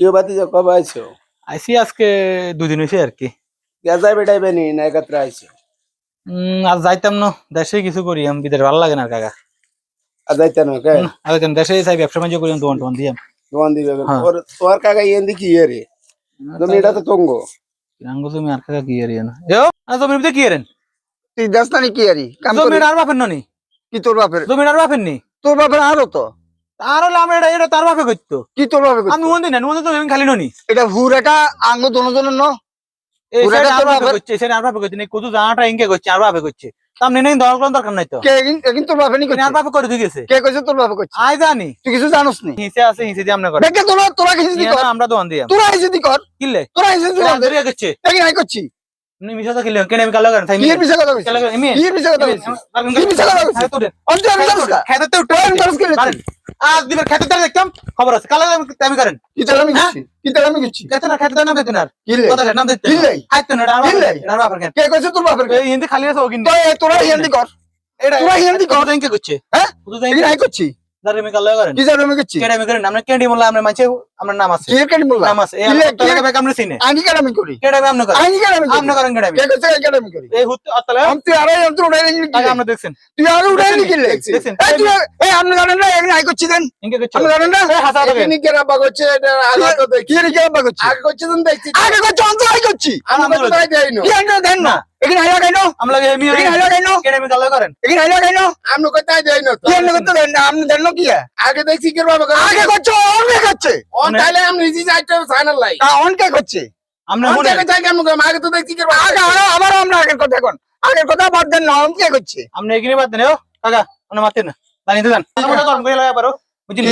কেউ বাতি যা কবে আইছো? আইসি আজকে দুদিন হয়েছে আর কি। কে যাইবে টাইবে নি না একত্রে আইছো? উম, আর যাইতাম না দেশে কিছু করি আমি বিদেশ ভালো লাগে না আর কাকা। আর যাইতে না কে? আর যাইতাম দেশে চাই ব্যবসা বাণিজ্য করি দোকান টোকান দিয়ে দোকান দিবে হ্যাঁ। ওর তোর কাকা ইয়েন দেখি ইয়ে রে তুমি এটা তো তঙ্গ। রাঙ্গ তুমি আর কাকা কি আর ইয়ে না এও আর ভিতরে কি এরেন তুই যাস না কি আরি কাম করি আর বাপের ননি? কি তোর বাপের? জমির আর বাপের নি? তোর বাপের আরও তো। আর হলো আমরা এটা এটা তার বাপে করতো। কি তোর বাপের আমি মন্দির না মন্দির তো জমি খালি ননি। এটা হুরাটা আঙ্গ দনজনের ন? আর তোর বাপে করছে সেটা আর বাপে করছে না কুদু জানাটা ইনকে করছে আর বাপে করছে। সামনে নেই দরকার দরকার নাই তো। কে এগিন তোর বাপে নি আর করছে? বাপে করে দিয়ে গেছে কে কইছে তোর বাপে করছে? আই জানি। তুই কিছু জানোস নি? হিসে আছে হিসে দিয়ে আমরা করে। দেখে তোরা তোরা কিছু দি কর। আমরা দোকান দিয়ে। তোরা কিছু দি কর। কিনলে তোরা কিছু দি কর। দরিয়া করছে। এগিন আই করছি। নি মিশা তো কিনলে কেন আমি কালো করেন তাই কি এর কথা কইছিস কালো করেন এমি কি কথা কইছিস কি মিছা কথা কইছিস? হ্যাঁ তোরে অন্তে আমি জানোস কা? খেতে তো উঠে আমি জানোস কে পারেন আজ দিবের খেতে দাঁড়িয়ে দেখতাম খবর আছে। কালো আমি করেন? কি তার আমি গেছি? কি তার আমি গেছি? খেতে না খেতে না বেতন আর। কি লে কথা নাম দিতে কিনলে? হাইতো না আর লে আর বাপের কে কইছে তোর বাপের এই হিন্দি খালি আছে ও কিন্তু তোরা হিন্দি কর। এটা তোরা হিন্দি কর। দেন কে করছে। হ্যাঁ? দাঁড়ে কি কি কে তুই আরে আমি তুই উড়াই নি টাকা আমরা দেখছেন। তুই আরে উড়াই নি দেখছি। এখানে এখানে কেন? কেন আমি করেন? এখানে কেন? দেই না তো? দেন না? দেন না কি? আগে দেখছি কে বাবা আগে করছ অনেক করছে। অন তাইলে আমি নিজে যাইতে সাইনাল লাই তা অনকে করছে? আমরা মনে যাই আগে তো দেখছি কে আগে আবার আমরা আগের কথা এখন। আগের কথা বাদ দেন না অনকে করছে? আমরা এখানে বাদ দেন ও কাকা আমরা মারতে না। জানি তো জান আমরা কর্ম করে পারো বুঝিনি